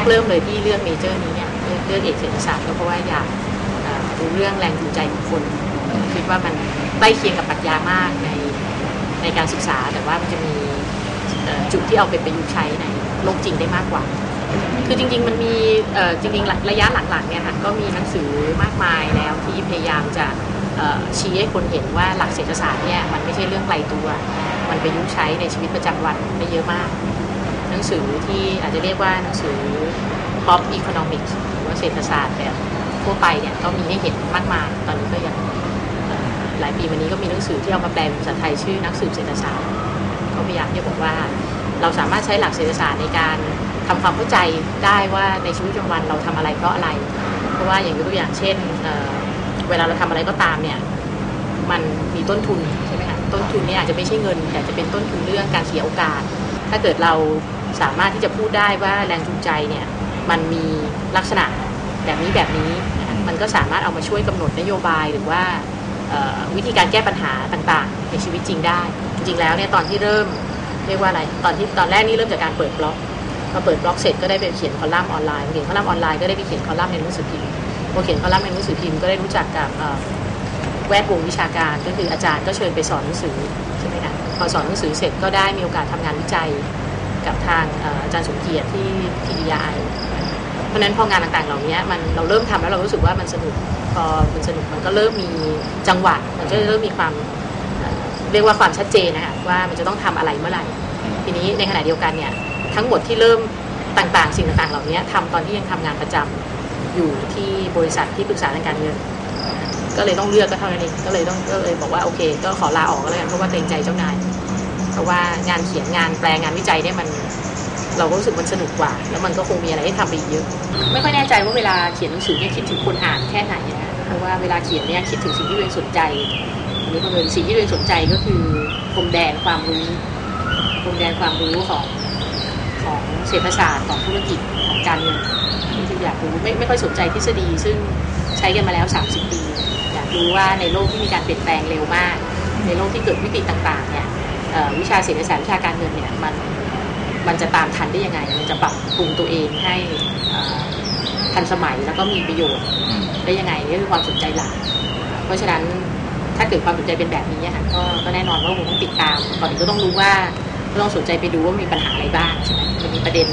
แรกเริ่มเลยที่เลือกเมเจอร์นี้เนี่ยเลือกเลือกเอกเศรษฐศาสตร์ก็เพราะว่าอยากเอ่อรู้เรื่องแรงจูงใจของคนคิดว่ามันใกล้เคียงกับปรัชญามากในในการศึกษา แต่ว่ามันจะมีจุดที่เอาไปประยุกต์ใช้ในโลกจริงได้มากกว่า คือจริงๆมันมีจริงๆระยะหลังๆเนี่ยค่ะก็มีหนังสือมากมายแล้วที่พยายามจะชี้ให้คนเห็นว่าหลักเศรษฐศาสตร์เนี่ยมันไม่ใช่เรื่องไกลตัว มันประยุกต์ใช้ในชีวิตประจำวันได้เยอะมาก หนังสือที่อาจจะเรียกว่าหนังสือ pop economics หรือว่าเศรษฐศาสตร์แบบทั่วไปเนี่ยก็มีให้เห็นมากมาย ตอนนี้ก็ยังหลายปีมานี้ก็มีหนังสือที่เอามาแปลเป็นภาษาไทยชื่อนักสืบเศรษฐศาสตร์เขาพยายามที่จะบอกว่า เราสามารถใช้หลักเศรษฐศาสตร์ในการทำความเข้าใจได้ว่าในชีวิตประจำวันเราทำอะไรเพราะอะไร เพราะว่าอย่างยกตัวอย่างเช่นเเวลาเราทำอะไรก็ตามเนี่ยมันมีต้นทุนใช่ไหมคะต้นทุนนี่อาจจะไม่ใช่เงิน แต่จะเป็นต้นทุนเรื่องการเสียโอกาส ถ้าเกิดเรา สามารถที่จะพูดได้ว่าแรงจูงใจเนี่ยมันมีลักษณะแบบนี้แบบนี้นะคะมันก็สามารถเอามาช่วยกำหนดนโยบายหรือว่าเอ่อวิธีการแก้ปัญหาต่างๆ ในชีวิตจริงได้ จริงๆแล้วเนี่ยตอนที่เริ่มเรียกว่าอะไรตอนที่ตอนแรกนี่เริ่มจากการเปิดบล็อกพอเปิดบล็อกเสร็จก็ได้ไปเขียนคอลัมน์ออนไลน์เขียนคอลัมน์ออนไลน์ก็ได้ไปเขียนคอลัมน์ในหนังสือพิมพ์พอเขียนคอลัมน์ในหนังสือพิมพ์ก็ได้รู้จักกับเอ่อแวดวงวิชาการก็คืออาจารย์ก็เชิญไปสอนหนังสือใช่ไหมคะพอสอนหนังสือเสร็จก็ได้มีโอกาสทำงานวิจัย กับทางอาจารย์สมเกียรติที่ TDI เพราะฉะนั้นพองานต่างๆ เหล่านี้มันเราเริ่มทำแล้วเรารู้สึกว่ามันสนุกพอมันสนุกมันก็เริ่มมีจังหวะมันก็เริ่มมีความเรียกว่าความชัดเจนนะคะว่ามันจะต้องทำอะไรเมื่อไหร่ ทีนี้ในขณะเดียวกันเนี่ยทั้งหมดที่เริ่มต่างๆ สิ่งต่างๆ เหล่านี้ทำตอนที่ยังทำงานประจำอยู่ที่บริษัทที่ปรึกษาทางการเงินก็เลยต้องเลือกก็เท่านั้นเองก็เลยต้องก็เลยบอกว่าโอเค ก็ขอลาออกก็แล้วกันเพราะว่าเกรงใจเจ้านาย เพราะว่างานเขียนงานแปลงานวิจัยเนี่ยมัน เราก็รู้สึกมันสนุกกว่า แล้วมันก็คงมีอะไรให้ทำไปอีกเยอะ ไม่ค่อยแน่ใจว่าเวลาเขียนหนังสือเนี่ยคิดถึงคนอ่านแค่ไหนนะเพราะว่าเวลาเขียนเนี่ยคิดถึงสิ่งที่ตัวเองสนใจอันนี้บังเอิญสิ่งที่ตัวเองสนใจก็คือพรมแดนความรู้พรมแดนความรู้ของของเศรษฐศาสตร์ของธุรกิจของการเงินที่อยากรู้ไม่ไม่ค่อยสนใจทฤษฎี ซึ่งใช้กันมาแล้ว 30 ปี อยากรู้ว่าในโลกที่มีการเปลี่ยนแปลงเร็วมาก ในโลกที่เกิดวิกฤตต่างๆเนี่ย วิชาเศรษฐศาสตร์วิชาการเงินเนี่ยมันมันจะตามทันได้ยังไง มันจะปรับปรุงตัวเองให้เอ่อทันสมัยแล้วก็มีประโยชน์ได้ยังไงนี่คือความสนใจหลัก เพราะฉะนั้นถ้าเกิดความสนใจเป็นแบบนี้อะค่ะก็ก็แน่นอนว่าคงต้องติดตามก่อนอื่นก็ต้องรู้ว่าก็ต้องสนใจไปดูว่ามีปัญหาอะไรบ้างใช่ไหมมันมีประเด็น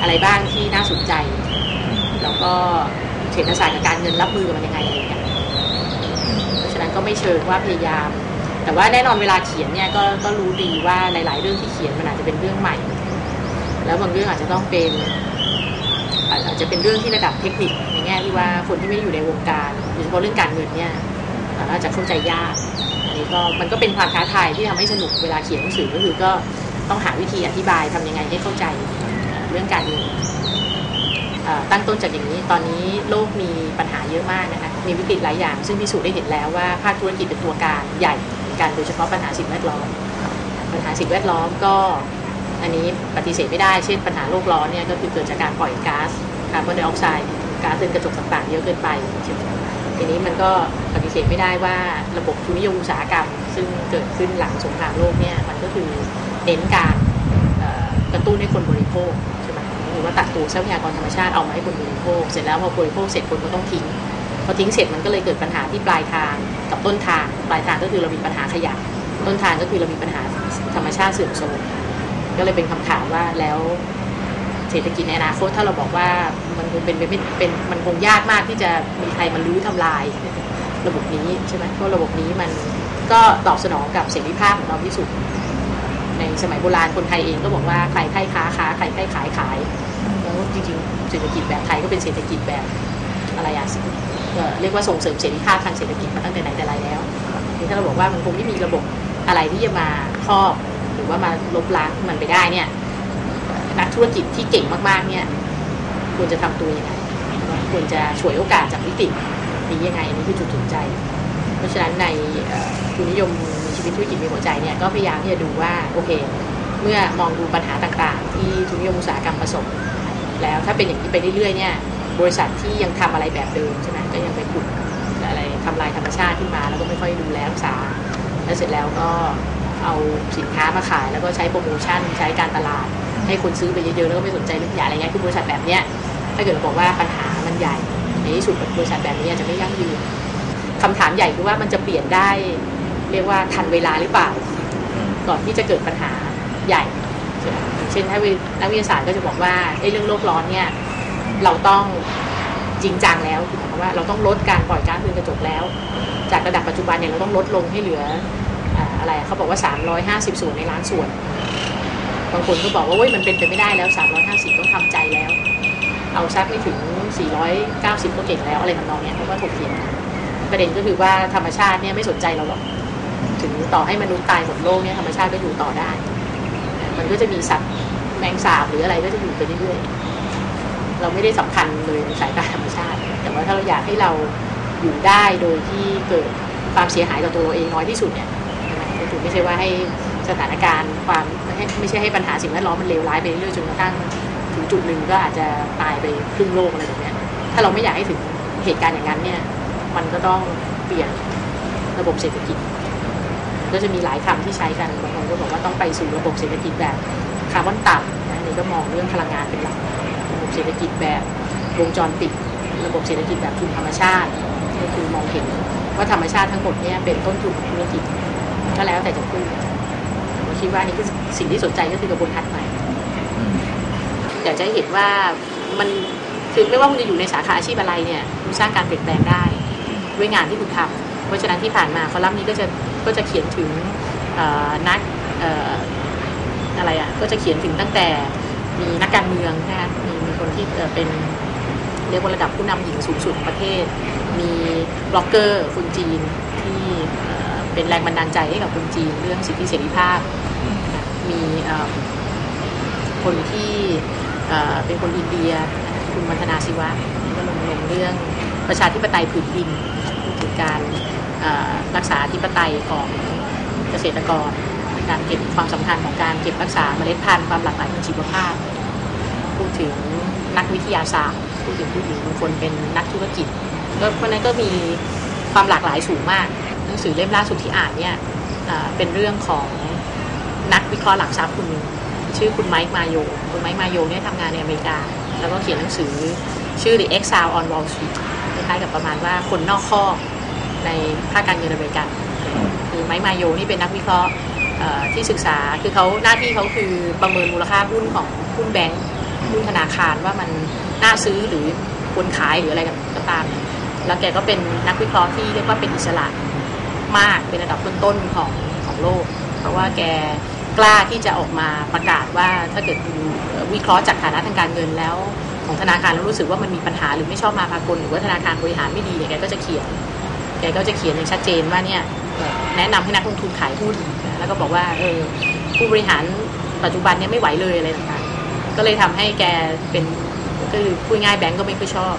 อะไรบ้างที่น่าสนใจ แล้วก็เศรษฐศาสตร์กับการเงินรับมือกับมันยังไงอะไรอย่างเงี้ยเพราะฉะนั้นก็ไม่เชิงว่าพยายาม แต่ว่าแน่นอนเวลาเขียนเนี่ยก็ก็รู้ดีว่าหลาย ๆ เรื่องที่เขียนมันอาจจะเป็นเรื่องใหม่ แล้วบางเรื่องอาจจะต้องเป็นอาจจะเป็นเรื่องที่ระดับเทคนิคในแง่ที่ว่าคนที่ไม่อยู่ในวงการโดยเฉพาะเรื่องการเงินเนี่ยอาจจะเข้าใจยากอันนี้ก็มันก็เป็นความท้าทายที่ทำให้สนุกเวลาเขียนหนังสือก็คือก็ต้องหาวิธีอธิบายทำยังไงให้เข้าใจเรื่องการเงินตั้งต้นจากอย่างนี้ตอนนี้โลกมีปัญหาเยอะมากนะคะมีวิกฤตหลายอย่าง ซึ่งพิสูจน์ได้เห็นแล้วว่าภาคธุรกิจเป็นตัวการใหญ่ การโดยเฉพาะปัญหาสิ่งแวดล้อม ปัญหาสิ่งแวดล้อมก็อันนี้ปฏิเสธไม่ได้ เช่นปัญหาโลกร้อนเนี่ยก็คือเกิดจากการปล่อยก๊าซคาร์บอนไดออกไซด์ก๊าซเรือนกระจกต่างๆเยอะเกินไปทีนี้มันก็ปฏิเสธไม่ได้ว่าระบบทุนนิยมอุตสาหกรรม ซึ่งเกิดขึ้นหลังสงครามโลกเนี่ยมันก็คือเน้นการกระตุ้นให้คนบริโภคใช่ไหมหรือว่าตัดตัวทรัพยากรธรรมชาติเอามาให้คนบริโภค เสร็จแล้วพอบริโภคเสร็จคนก็ต้องทิ้งพอทิ้งเสร็จมันก็เลยเกิดปัญหาที่ปลายทาง กับต้นทางปลายทางก็คือเรามีปัญหาขยะ ต้นทางก็คือเรามีปัญหาธรรมชาติเสื่อมโทรมก็เลยเป็นคำถามว่าแล้วเศรษฐกิจในอนาคตถ้าเราบอกว่ามันคงเป็นไม่เป็นมันคงยากมากที่จะมีใครมาลื้อทำลาย ระบบนี้ใช่ไหมเพราะระบบนี้มันก็ตอบสนองกับเสรีภาพของเราที่สุด ในสมัยโบราณคนไทยเองก็บอกว่าใครใครค้าค้าใครใครขายขายแล้วจริงๆเศรษฐกิจแบบไทยก็เป็นเศรษฐกิจแบบอะไรอะ เรียกว่าส่งเสริมเสรีภาพทางเศรษฐกิจมาตั้งแต่ไหนแต่ไรแล้วทีถ้าเราบอกว่ามันคงไม่มีระบบอะไรที่จะมาครอบหรือว่ามาลบล้างมันไปได้เนี่ยนักธุรกิจที่เก่งมากๆเนี่ยควรจะทำตัวยังไงควรจะฉวยโอกาสจากวิกฤตนี้ยังไงอันนี้คือจุดสนใจ เพราะฉะนั้นในทุนนิยมมีชีวิตธุรกิจมีหัวใจเนี่ยก็พยายามที่จะดูว่าโอเค เมื่อมองดูปัญหาต่างๆ ที่ทุนนิยมอุตสาหกรรมประสบแล้วถ้าเป็นอย่างนี้ไปเรื่อยๆเนี่ย บริษัทที่ยังทำอะไรแบบเดิมใช่ไหมก็ยังไปขุดอะไรทำลายธรรมชาติขึ้นมาแล้วก็ไม่ค่อยดูแลรักษา แล้วเสร็จแล้วก็เอาสินค้ามาขาย แล้วก็ใช้โปรโมชั่นใช้การตลาด ให้คนซื้อไปเยอะๆแล้วก็ไม่สนใจเรื่องขยะอะไรเงี้ยคือบริษัทแบบเนี้ยถ้าเกิดเราบอกว่าปัญหามันใหญ่ในที่สุดบริษัทแบบนี้อาจจะไม่ยั่งยืนคำถามใหญ่คือว่ามันจะเปลี่ยนได้ เรียกว่าทันเวลาหรือเปล่า ก่อนที่จะเกิดปัญหาใหญ่ เช่นถ้านักวิทยาศาสตร์ก็จะบอกว่าไอ้เรื่องโลกร้อนเนี่ย เราต้องจริงจังแล้วคือหมายความว่าเราต้องลดการปล่อยก๊าซเรือนกระจกแล้ว จากระดับปัจจุบันเนี่ยเราต้องลดลงให้เหลืออะไรเขาบอกว่า 350 ส่วนในล้านส่วน บางคนก็บอกว่าเว้ยมันเป็นไปไม่ได้แล้ว 350 ต้องทำใจแล้ว เอาซักไม่ถึง 490 ก็เก่งแล้วอะไรทำนองเนี้เขาก็ถกเถียงกันประเด็นก็คือว่าธรรมชาติเนี่ยไม่สนใจเราหรอกถึงต่อให้มนุษย์ตายหมดโลกเนี่ยธรรมชาติก็อยู่ต่อได้ มันก็จะมีสัตว์แมงสาบหรืออะไรก็จะอยู่ไปเรื่อยๆ เราไม่ได้สำคัญเลยในสายตาธรรมชาติ แต่ว่าถ้าเราอยากให้เราอยู่ได้โดยที่เกิดความเสียหายต่อตัวเราเองน้อยที่สุดเนี่ยก็คือไม่ใช่ว่าให้สถานการณ์ความไม่ให้ไม่ใช่ให้ปัญหาสิ่งแวดล้อมมันเลวร้ายไปเรื่อยๆจนกระทั่งถึงจุดหนึ่งก็อาจจะตายไปครึ่งโลกอะไรแบบนี้ถ้าเราไม่อยากให้ถึงเหตุการณ์อย่างนั้นเนี่ย มันก็ต้องเปลี่ยนระบบเศรษฐกิจ ก็จะมีหลายคำที่ใช้กันบางคนก็บอกว่าต้องไปสู่ระบบเศรษฐกิจแบบคาร์บอนต่ำนะนี่ก็มองเรื่องพลังงานเป็นหลัก เศรษฐกิจแบบวงจรปิด ระบบเศรษฐกิจแบบทุนธรรมชาติก็คือมองเห็นว่าธรรมชาติทั้งหมดเนี่ยเป็นต้นทุนของธุรกิจก็แล้วแต่จะพูดผมคิดว่านี่คือสิ่งที่สนใจก็คือกระบวนทัศน์ใหม่อยากจะเห็นว่ามันคือไม่ว่าคุณจะอยู่ในสาขาอาชีพอะไรเนี่ยคุณสร้างการเปลี่ยนแปลงได้ด้วยงานที่คุณทำเพราะฉะนั้นที่ผ่านมาคอลัมน์นี้ก็จะก็จะเขียนถึงนักเอ่ออะไรอะก็จะเขียนถึงตั้งแต่ มีนักการเมืองนะคะมีมีคนที่เป็นเรียกว่าระดับผู้นำหญิงสูงสุดของประเทศ มีบล็อกเกอร์คนจีนที่เเป็นแรงบันดาลใจให้กับคนจีนเรื่องสิทธิเสรีภาพ มีคนที่เเป็นคนอินเดียคุณมัณฑนาศิวะก็ลงลงเรื่องประชาธิปไตยผืนดินพูดถึงการรักษาธิปไตยของเกษตรกร การเก็บความสำคัญของการเก็บรักษาเมล็ดพันธุ์ความหลากหลายทางชีวภาพพูดถึงนักวิทยาศาสตร์พูดถึงผู้หญิงบางคนเป็นนักธุรกิจก็เพราะนั้นก็มีความหลากหลายสูงมาก หนังสือเล่มล่าสุดที่อ่านเนี่ยเป็นเรื่องของนักวิเคราะห์หลักทรัพย์คนหนึ่งชื่อคุณไมค์มาโยคุณไมค์มาโยเนี่ยทำงานในอเมริกา แล้วก็เขียนหนังสือชื่อ The Exile on Wall Street คล้ายๆกับประมาณว่าคนนอกข้อในภาคการเงินอเมริกันคือไมค์มาโยนี่เป็นนักวิเคราะห์ ที่ศึกษาคือเขาหน้าที่เขาคือประเมินมูลค่าหุ้นของหุ้นแบงก์หุ้นธนาคารว่ามันน่าซื้อหรือควรขายหรืออะไรก็ตาม แล้วแกก็เป็นนักวิเคราะห์ที่เรียกว่าเป็นอิสระมากเป็นระดับต้นๆของของโลก เพราะว่าแกกล้าที่จะออกมาประกาศว่าถ้าเกิดวิเคราะห์จากฐานะทางการเงินแล้ว ของธนาคารแล้วรู้สึกว่ามันมีปัญหาหรือไม่ชอบมาพากลหรือว่าธนาคารบริหารไม่ดีเนี่ยแกก็จะเขียนแกก็จะเขียนอย่างชัดเจนว่าเนี่ย แนะนำให้นักลงทุนขายหุ้นแล้วก็บอกว่าเออผู้บริหารปัจจุบันเนี่ยไม่ไหวเลยอะไรต่างๆ ก็เลยทำให้แกเป็นก็คือพูดง่ายแบงก์ก็ไม่ค่อยชอบ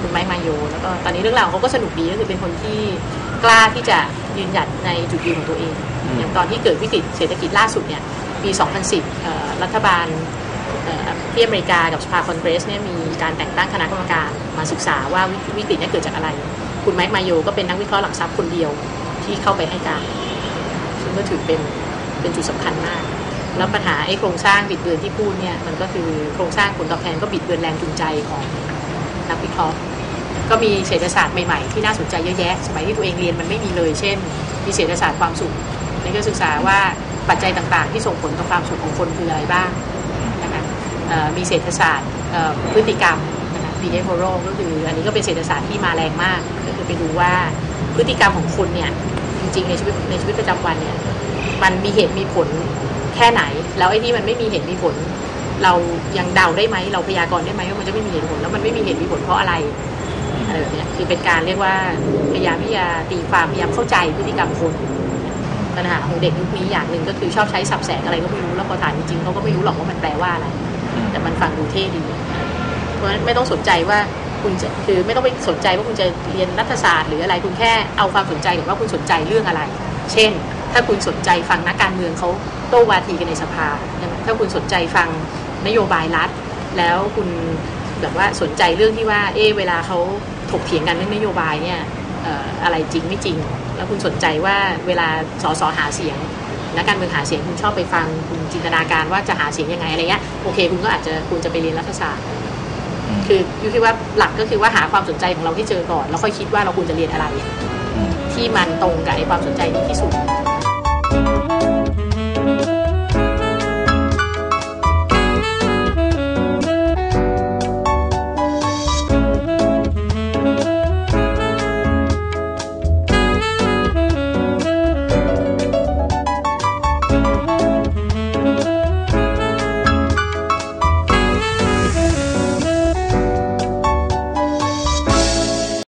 คุณไม้มาโยแล้วก็ตอนนี้เรื่องราวเขาก็สนุกดีก็คือเป็นคนที่กล้าที่จะยืนหยัดในจุดยืนของตัวเอง อย่างตอนที่เกิดวิกฤตเศรษฐกิจล่าสุดเนี่ยปี 2010 รัฐบาลที่อเมริกากับสภาคอนเกรสเนี่ยมีการแต่งตั้งคณะกรรมการมาศึกษาว่าวิวิกฤตเนี้เกิดจากอะไร คุณไมค์มาโยก็เป็นนักวิเคราะห์หลักทรัพย์คนเดียว ที่เข้าไปให้การซึ่งก็ถือเป็นเป็นจุดสำคัญมาก แล้วปัญหาไอ้โครงสร้างบิดเบือนที่พูดเนี่ยมันก็คือโครงสร้างผลตอบแทนก็บิดเบือนแรงจูงใจของนักวิเคราะห์ก็มีเศรษฐศาสตร์ใหม่ๆที่น่าสนใจเยอะแยะ สมัยที่ตัวเองเรียนมันไม่มีเลย เช่น มีเศรษฐศาสตร์ความสุขนี่ก็ศึกษาว่าปัจจัยต่างๆ ที่ส่งผลต่อความสุขของคนคืออะไรบ้างนะคะมีเศรษฐศาสตร์พฤติกรรมนะคะ behavioral ก็คืออันนี้ก็เป็นเศรษฐศาสตร์ที่มาแรงมาก ก็คือไปดูว่าพฤติกรรมของคนเนี่ย ริงๆในชีวิตในชีวิตประจำวันเนี่ย มันมีเหตุมีผลแค่ไหน แล้วไอ้ที่มันไม่มีเหตุมีผล เรายังเดาได้ไหมเราพยากรณ์ได้ไหมว่ามันจะไม่มีเหตุผลแล้วมันไม่มีเหตุมีผลเพราะอะไรอะไรแบบนี้คือเป็นการเรียกว่าพยายามที่จะตีความพยายามเข้าใจพฤติกรรมคนปัญหาของเด็กยุคนี้อย่างหนึ่งก็คือชอบใช้สับแสงอะไรก็ไม่รู้แล้วพอถามจริงๆเขาก็ไม่รู้หรอกว่ามันแปลว่าอะไร แต่มันฟังดูเท่ดี เพราะฉะนั้นไม่ต้องสนใจว่า คุณจะคือไม่ต้องไปสนใจว่าคุณจะเรียนรัฐศาสตร์หรืออะไรคุณแค่เอาความสนใจกับว่าคุณสนใจเรื่องอะไร เช่น ถ้าคุณสนใจฟังนักการเมืองเขาโต้วาทีกันในสภาใช่ไหมถ้าคุณสนใจฟังนโยบายรัฐ แล้วคุณแบบว่าสนใจเรื่องที่ว่า เออเวลาเขาถกเถียงกันเรื่องนโยบายเนี่ยเอ่ออะไรจริงไม่จริง แล้วคุณสนใจว่าเวลาสสหาเสียงนักการเมืองหาเสียงคุณชอบไปฟังคุณจินตนาการว่าจะหาเสียงยังไงอะไรเงี้ยโอเค คุณก็อาจจะคุณจะไปเรียนรัฐศาสตร์ คือยูคิดว่าหลักก็คือว่าหาความสนใจของเราให้เจอก่อน แล้วค่อยคิดว่าเราควรจะเรียนอะไร ที่มันตรงกับไอ้ความสนใจนี้ที่สุด